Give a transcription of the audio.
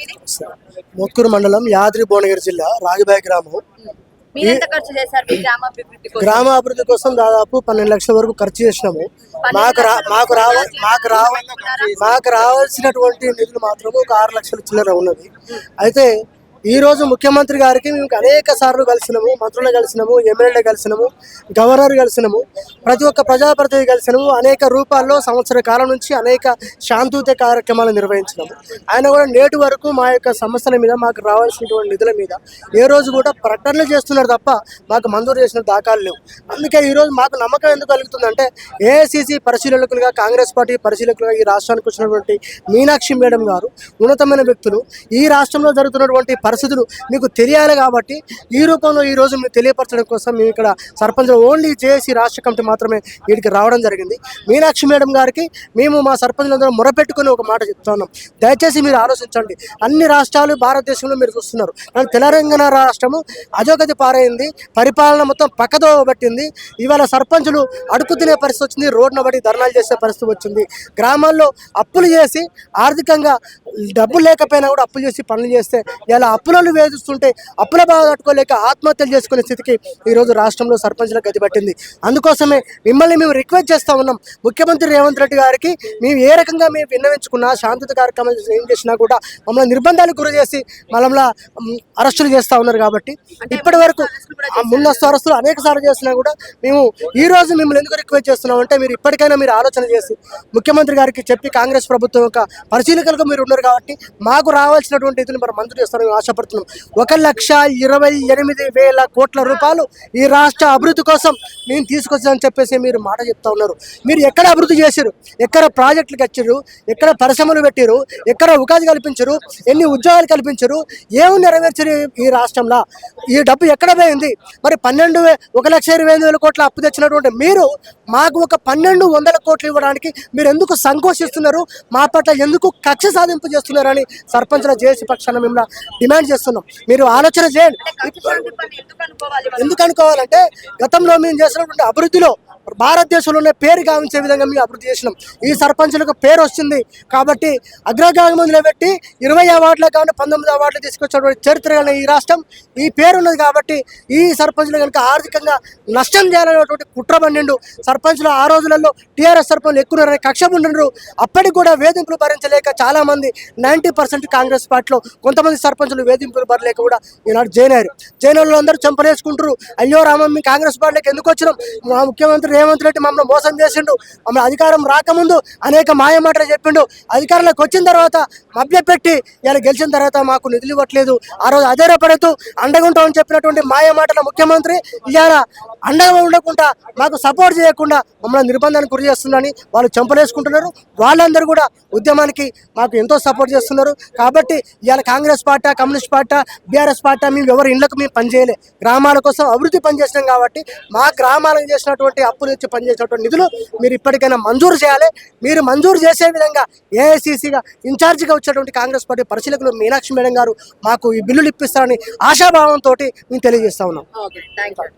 మీది? మొత్కూరు మండలం యాద్రి భువనగిరి జిల్లా రాగిబాయి గ్రామం. గ్రామ అభివృద్ధి కోసం దాదాపు పన్నెండు లక్షల వరకు ఖర్చు చేసినాము. మాకు రా మాకు రావ మాకు రావ మాకు రావాల్సినటువంటి నిధులు మాత్రము ఒక ఆరు లక్షల చిల్లర ఉన్నది. అయితే ఈ రోజు ముఖ్యమంత్రి గారికి మేము అనేక సార్లు కలిసినాము మంత్రులు కలిసినాము ఎమ్మెల్యే కలిసినాము గవర్నర్ కలిసినాము ప్రతి ఒక్క ప్రజాప్రతినిధి కలిసినాము అనేక రూపాల్లో సంవత్సర కాలం నుంచి అనేక శాంతియుత కార్యక్రమాలు నిర్వహించినాము. ఆయన కూడా నేటి వరకు మా యొక్క సమస్యల మీద మాకు రావాల్సినటువంటి నిధుల మీద ఏ రోజు కూడా ప్రకటనలు చేస్తున్నారు తప్ప మాకు మంజూరు చేసిన దాఖలు లేవు. అందుకే ఈ రోజు మాకు నమ్మకం ఎందుకు కలుగుతుందంటే ఏఐసిసి పరిశీలకులుగా కాంగ్రెస్ పార్టీ పరిశీలకులుగా ఈ రాష్ట్రానికి వచ్చినటువంటి మీనాక్షి మేడం గారు ఉన్నతమైన వ్యక్తులు ఈ రాష్ట్రంలో జరుగుతున్నటువంటి పరిస్థితులు మీకు తెలియాలి కాబట్టి ఈ రూపంలో ఈ రోజు మీకు తెలియపరచడం కోసం మేము ఇక్కడ సర్పంచ్ ఓన్లీ జేఏసీ రాష్ట్ర కమిటీ మాత్రమే వీటికి రావడం జరిగింది. మీనాక్షి మేడం గారికి మేము మా సర్పంచులందరూ మొరపెట్టుకుని ఒక మాట చెప్తున్నాం దయచేసి మీరు ఆలోచించండి. అన్ని రాష్ట్రాలు భారతదేశంలో మీరు చూస్తున్నారు. కానీ తెలంగాణ రాష్ట్రము అజోగతి పారైంది. పరిపాలన మొత్తం పక్కదో పట్టింది. ఇవాళ సర్పంచులు అడుగు తినే పరిస్థితి వచ్చింది. రోడ్డున బట్టి ధర్నాలు చేసే పరిస్థితి వచ్చింది. గ్రామాల్లో అప్పులు చేసి ఆర్థికంగా డబ్బులు లేకపోయినా కూడా అప్పులు చేసి పనులు చేస్తే ఇలా అప్పులను వేధిస్తుంటే అప్పుల బాధ తట్టుకోలేక ఆత్మహత్యలు చేసుకునే స్థితికి ఈరోజు రాష్ట్రంలో సర్పంచులకు గతి పట్టింది అందుకోసమే మిమ్మల్ని మేము రిక్వెస్ట్ చేస్తా ఉన్నాం. ముఖ్యమంత్రి రేవంత్ రెడ్డి గారికి మేము ఏ రకంగా మేము విన్నవించుకున్నా శాంతియుత కార్యక్రమాలు ఏం చేసినా కూడా మమ్మల్ని నిర్బంధాలకు గురి చేసి మమ్మల్ని అరెస్టులు చేస్తా ఉన్నారు కాబట్టి ఇప్పటి వరకు ముందస్తు అరెస్టులు అనేక సార్లు చేసినా కూడా మేము ఈ రోజు మిమ్మల్ని ఎందుకు రిక్వెస్ట్ చేస్తున్నాం అంటే మీరు ఇప్పటికైనా మీరు ఆలోచన చేసి ముఖ్యమంత్రి గారికి చెప్పి కాంగ్రెస్ ప్రభుత్వం యొక్క పరిశీలకులుగా మీరు ఉన్నారు కాబట్టి మాకు రావాల్సినటువంటి నిధులు మరి మంజూరు చేస్తారని ఆశపడుతున్నాం. ఒక లక్ష ఇరవై ఎనిమిది వేల కోట్ల రూపాయలు ఈ రాష్ట్ర అభివృద్ధి కోసం మేము తీసుకొచ్చామని చెప్పేసి మీరు మాట చెప్తా ఉన్నారు. మీరు ఎక్కడ అభివృద్ధి చేశారు ఎక్కడ ప్రాజెక్టులు కట్టారు ఎక్కడ పరిశ్రమలు పెట్టారు ఎక్కడ ఉపాధి కల్పించరు ఎన్ని ఉద్యోగాలు కల్పించరు ఏమి నెరవేర్చరు ఈ- రాష్ట్రంలో? ఈ డబ్బు ఎక్కడ పోయింది? మరి పన్నెండు ఒక లక్ష ఇరవై ఐదు వేల కోట్ల అప్పు తెచ్చినటువంటి మీరు మాకు ఒక పన్నెండు వందల కోట్లు ఇవ్వడానికి మీరు ఎందుకు సంకోచిస్తున్నారు? మా పట్ల ఎందుకు కక్ష సాధింపు చేస్తున్నారని సర్పంచుల జేసీ పక్షాన మిమ్మల్ని డిమాండ్ చేస్తున్నాం మీరు ఆలోచన చేయండి? ఎందుకు అనుకోవాలంటే గతంలో మేము చేసినటువంటి అభివృద్ధిలో భారతదేశంలోనే పేరు గావించే విధంగా మేము అభివృద్ధి చేసినాం. ఈ సర్పంచులకు పేరు వస్తుంది కాబట్టి అగ్రగామి నిలబెట్టి ఇరవై అవార్డులకు కానీ పంతొమ్మిది అవార్డులు తీసుకొచ్చినటువంటి చరిత్ర ఈ రాష్ట్రం ఈ పేరు ఉన్నది కాబట్టి ఈ సర్పంచులు కనుక ఆర్థికంగా నష్టం చేయాలనేటువంటి కుట్ర పండిండు సర్పంచులు ఆ రోజులలో టీఆర్ఎస్ సర్పంచులు ఎక్కువ కక్ష ఉండినారు అప్పటికి కూడా వేధింపులు భరించలేక చాలా మంది నైంటీ పర్సెంట్ కాంగ్రెస్ పార్టీలో కొంతమంది సర్పంచులు వేధింపులు భరలేక కూడా ఈనాడు జైనారు జైనర్లు వాళ్ళు అందరూ చంపలేసుకుంటారు అయ్యో రామం మీ కాంగ్రెస్ పార్టీకి ఎందుకు వచ్చినాం? మా ముఖ్యమంత్రి రేవంత్ రెడ్డి మమ్మల్ని మోసం చేసిండు మమ్మల్ని అధికారం రాకముందు అనేక మాయ మాటలు చెప్పిండు. అధికారంలోకి వచ్చిన తర్వాత మభ్యపెట్టి ఇలా గెలిచిన తర్వాత మాకు నిధులు ఇవ్వట్లేదు. ఆ రోజు అధైర్యపడుతూ అండగా ఉంటామని చెప్పినటువంటి మాయ మాటల ముఖ్యమంత్రి ఇలా అండగా ఉండకుండా మాకు సపోర్ట్ చేయకుండా మమ్మల్ని నిర్బంధానికి గురి చేస్తుందని వాళ్ళు చంపలేసుకుంటున్నారు. వాళ్ళందరూ కూడా ఉద్యమానికి మాకు ఎంతో సపోర్ట్ చేస్తున్నారు. కాబట్టి ఇవాళ Congress party communist party BRS party మేము ఎవరు ఇళ్ళకు మేము పనిచేయలే. గ్రామాల కోసం అభివృద్ధి పనిచేసినాం కాబట్టి మా గ్రామాలకు చేసినటువంటి డబ్బులు ఇచ్చి పనిచేసేటువంటి నిధులు మీరు ఇప్పటికైనా మంజూరు చేయాలి. మీరు మంజూరు చేసే విధంగా ఏఐసిసిగా ఇన్ఛార్జిగా వచ్చేటువంటి కాంగ్రెస్ పార్టీ పరిశీలకులు మీనాక్షి మేడం గారు మాకు ఈ బిల్లులు ఇప్పిస్తారని ఆశాభావంతో మేము తెలియజేస్తా ఉన్నాం.